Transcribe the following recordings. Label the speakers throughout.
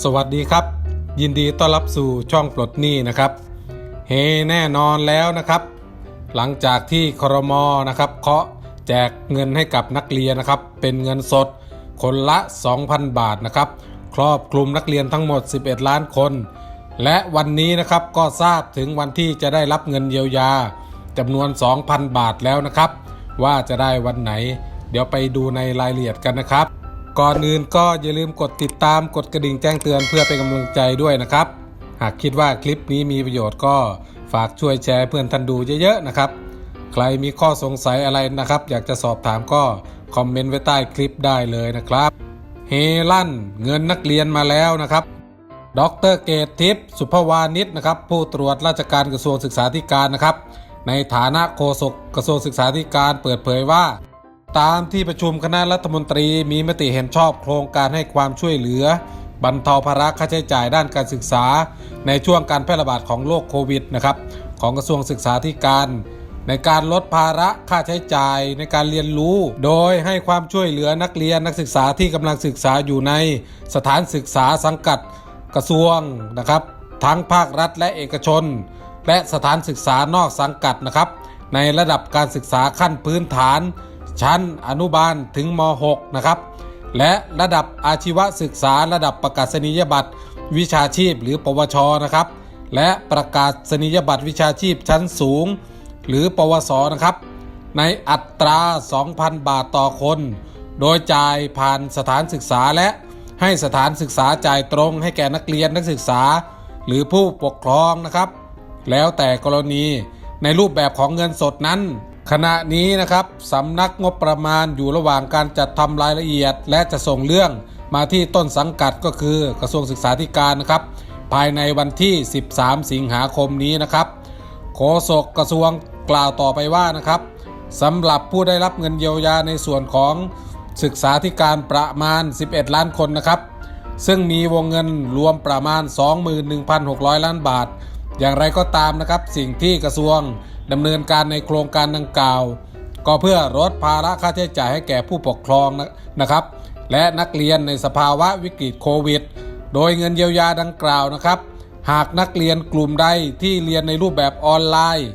Speaker 1: สวัสดีครับ ยินดีต้อนรับสู่ช่องปลดหนี้นะครับ เฮแน่นอนแล้วนะครับ หลังจากที่ครมนะครับเคาะแจกเงินให้กับนักเรียนนะครับ เป็นเงินสดคนละ 2,000 บาทนะครับ ครอบคลุมนักเรียนทั้งหมด 11 ล้านคน และวันนี้นะครับก็ทราบถึงวันที่จะได้รับเงินเยียวยาจำนวน 2,000 บาทแล้วนะครับ ว่าจะได้วันไหน เดี๋ยวไปดูในรายละเอียดกันนะครับ ก่อนอื่นก็อย่าลืมกดติดตามกดกระดิ่งแจ้งเตือนเพื่อเป็นกำลังใจด้วยนะครับ หากคิดว่าคลิปนี้มีประโยชน์ก็ฝากช่วยแชร์เพื่อนท่านดูเยอะๆนะครับ ใครมีข้อสงสัยอะไรนะครับ อยากจะสอบถามก็คอมเมนต์ไว้ใต้คลิปได้เลยนะครับ เฮลั่นเงินนักเรียนมาแล้วนะครับดรเกตทิพย์สุภวานิชนะครับผู้ตรวจราชการกระทรวงศึกษาธิการนะครับ ในฐานะโฆษกกระทรวงศึกษาธิการเปิดเผยว่า ตามที่ประชุมคณะรัฐมนตรีมีมติเห็นชอบโครงการให้ความช่วยเหลือ บรรเทาภาระค่าใช้จ่ายด้านการศึกษา ในช่วงการแพร่ระบาดของโรคโควิดนะครับของกระทรวงศึกษาธิการ ในการลดภาระค่าใช้จ่ายในการเรียนรู้ โดยให้ความช่วยเหลือนักเรียนนักศึกษาที่กำลังศึกษาอยู่ในสถานศึกษาสังกัดกระทรวงนะครับ ทั้งภาครัฐและเอกชน และสถานศึกษานอกสังกัดนะครับ ในระดับการศึกษาขั้นพื้นฐาน ชั้นอนุบาลถึงม .6 นะครับ และระดับอาชีวศึกษาระดับประกาศนียบัตรวิชาชีพหรือปวชนะครับ และประกาศนียบัตรวิชาชีพชั้นสูง หรือปวสนะครับ ในอัตรา 2,000 บาทต่อคน โดยจ่ายผ่านสถานศึกษาและให้สถานศึกษาจ่ายตรงให้แก่นักเรียนนักศึกษา หรือผู้ปกครองนะครับ แล้วแต่กรณีในรูปแบบของเงินสดนั้น ขณะนี้นะครับสำนักงบประมาณอยู่ระหว่างการจัดทำรายละเอียด และจะส่งเรื่องมาที่ต้นสังกัดก็คือกระทรวงศึกษาธิการนะครับ ภายในวันที่ 13 สิงหาคมนี้นะครับโฆษกกระทรวงกล่าวต่อไปว่านะครับสำหรับผู้ได้รับเงินเยียวยาในส่วนของศึกษาธิการประมาณ 11 ล้านคนนะครับ ซึ่งมีวงเงินรวมประมาณ 21,600 ล้านบาท อย่างไรก็ตามนะครับ สิ่งที่กระทรวง ดำเนินการในโครงการดังกล่าว ก็เพื่อลดภาระค่าใช้จ่ายให้แก่ผู้ปกครองนะนะครับ และนักเรียนในสภาวะวิกฤตโควิด โดยเงินเยียวยาดังกล่าวนะครับ หากนักเรียนกลุ่มใดที่เรียนในรูปแบบออนไลน์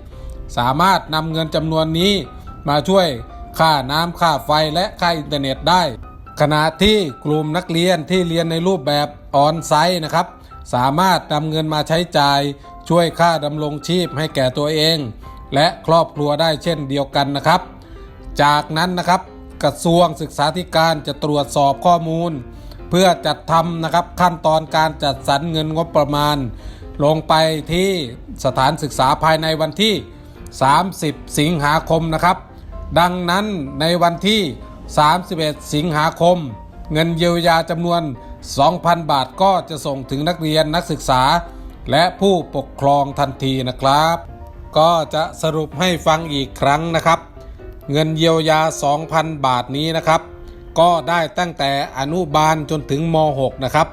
Speaker 1: สามารถนำเงินจำนวนนี้มาช่วยค่าน้ำค่าไฟและค่าอินเทอร์เน็ตได้ ขณะที่กลุ่มนักเรียนที่เรียนในรูปแบบออนไซต์นะครับ สามารถนำเงินมาใช้จ่าย ช่วยค่าดำรงชีพให้แก่ตัวเอง และครอบครัวได้เช่นเดียวกันนะครับ จากนั้นนะครับกระทรวงศึกษาธิการจะตรวจสอบข้อมูล เพื่อจัดทำนะครับขั้นตอนการจัดสรรเงินงบประมาณ ลงไปที่สถานศึกษาภายในวันที่ 30 สิงหาคมนะครับ ดังนั้นในวันที่ 31 สิงหาคม เงินเยียวยาจำนวน 2,000 บาทก็จะส่งถึงนักเรียนนักศึกษา และผู้ปกครองทันทีนะครับ ก็จะสรุปให้ฟังอีกครั้งนะครับ เงินเยียวยา 2,000 บาทนี้นะครับ ก็ได้ตั้งแต่อนุบาลจนถึงม .6 นะครับ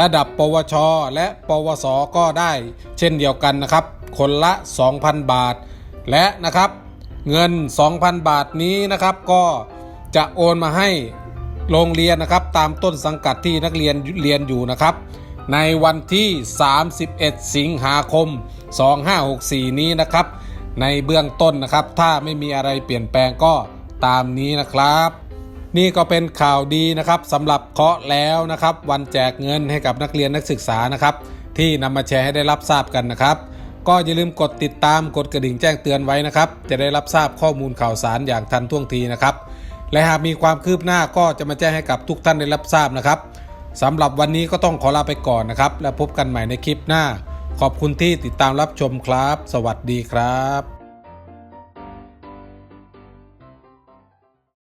Speaker 1: ระดับปวช และปวส ก็ได้เช่นเดียวกันนะครับ คนละ 2,000 บาท และนะครับ เงิน 2,000 บาทนี้นะครับก็จะโอนมาให้โรงเรียนนะครับ ตามต้นสังกัดที่นักเรียนเรียนอยู่นะครับ ในวันที่ 31 สิงหาคม 2564 นี้นะครับ ในเบื้องต้นนะครับ ถ้าไม่มีอะไรเปลี่ยนแปลงก็ตามนี้นะครับ นี่ก็เป็นข่าวดีนะครับสำหรับเคาะแล้วนะครับ วันแจกเงินให้กับนักเรียนนักศึกษานะครับ ที่นำมาแชร์ให้ได้รับทราบกันนะครับก็อย่าลืมกดติดตามกดกระดิ่งแจ้งเตือนไว้นะครับ จะได้รับทราบข้อมูลข่าวสารอย่างทันท่วงทีนะครับ และหากมีความคืบหน้าก็จะมาแจ้งให้กับทุกท่านได้รับทราบนะครับ สำหรับวันนี้ก็ต้องขอลาไปก่อนนะครับ แล้วพบกันใหม่ในคลิปหน้า ขอบคุณที่ติดตามรับชมครับ สวัสดีครับ